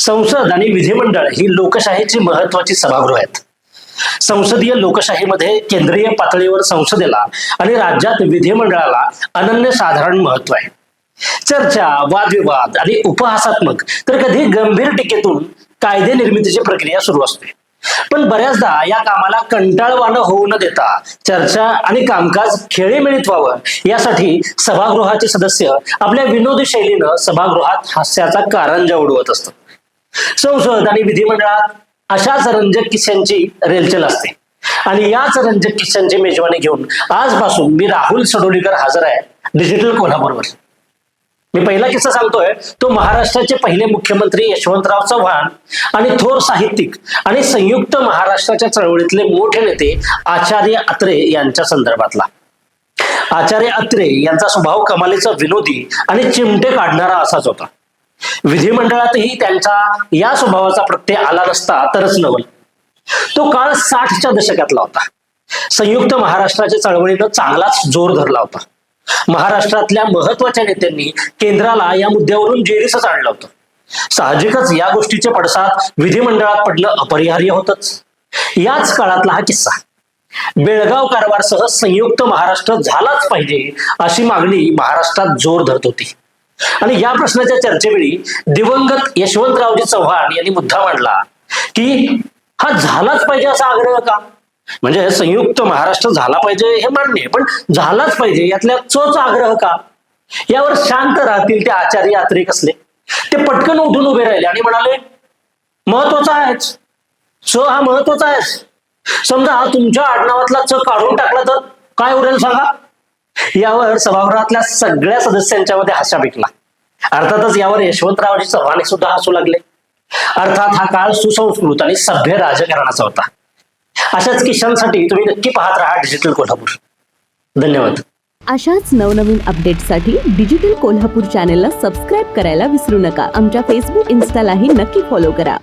संसद आणि विधिमंडळ ही लोकशाहीची महत्वाची सभागृह आहेत. संसदीय लोकशाहीमध्ये केंद्रीय पातळीवर संसदेला आणि राज्यात विधिमंडळाला अनन्यसाधारण महत्त्व आहे. चर्चा वादविवाद आणि उपहासात्मक तर कधी गंभीर टीकेतून कायदे निर्मितीची प्रक्रिया सुरू असते. पण बऱ्याचदा या कामाला कंटाळवाणं होऊ न देता चर्चा आणि कामकाज खेळीमेळीत व्हावं यासाठी सभागृहाचे सदस्य आपल्या विनोदी शैलीनं सभागृहात हास्याचा कारंजा उडवत असतात. संसद आणि विधिमंडळात अशाच रंजक किस्स्यांची रेलचेल असते. आणि याच रंजक किस्स्यांची मेजवानी घेऊन आजपासून मी राहुल सडोलीकर हजर आहे डिजिटल कोल्हापूरवर. मी पहिला किस्सा सांगतोय तो महाराष्ट्राचे पहिले मुख्यमंत्री यशवंतराव चव्हाण आणि थोर साहित्यिक आणि संयुक्त महाराष्ट्राच्या चळवळीतले मोठे नेते आचार्य अत्रे यांच्या संदर्भातला. आचार्य अत्रे यांचा स्वभाव कमालीचा विनोदी आणि चिमटे काढणारा असाच होता. विधिमंडळातही त्यांचा या स्वभावाचा प्रत्यय आला नसता तरच नवल. तो काळ साठच्या दशकातला होता. संयुक्त महाराष्ट्राच्या चळवळीनं चांगलाच जोर धरला होता. महाराष्ट्रातल्या महत्त्वाच्या नेत्यांनी केंद्राला या मुद्द्यावरून जेरीसच आणलं होतं. साहजिकच या गोष्टीचे पडसाद विधिमंडळात पडलं अपरिहार्य होतच. याच काळातला हा किस्सा. बेळगाव कारभारसह संयुक्त महाराष्ट्र झालाच पाहिजे अशी मागणी महाराष्ट्रात जोर धरत होती. आणि या प्रश्नाच्या चर्चेवेळी दिवंगत यशवंतरावजी चव्हाण यांनी मुद्दा मांडला की हा झालाच पाहिजे असा आग्रह का? म्हणजे संयुक्त महाराष्ट्र झाला पाहिजे हे मान्य पण झालाच पाहिजे यातल्या चोच आग्रह का? यावर शांत राहतील ते आचार्य यात्री कसले? ते पटकन उठून उभे राहिले आणि म्हणाले महत्त्वाचा आहेच. च हा महत्त्वाचा आहेच. समजा तुमच्या आडनावातला च काढून टाकला तर काय उरेल सांगा? यावर सभागृहातल्या सगळ्या सदस्यांच्या मध्ये हास्या भेटला. अर्थातच यावर यशवंतरावजी चव्हाणे सुद्धा हसू लागले. अर्थात हा काळ सुसंस्कृत आणि सभ्य राजकारणाचा होता. अशाच किशांसाठी तुम्ही नक्की पाहत राहा डिजिटल कोल्हापूर. धन्यवाद. अशाच नवनवीन अपडेट्ससाठी डिजिटल कोल्हापूर चॅनेलला सबस्क्राईब करायला विसरू नका. आमच्या फेसबुक इन्स्टालाही नक्की फॉलो करा.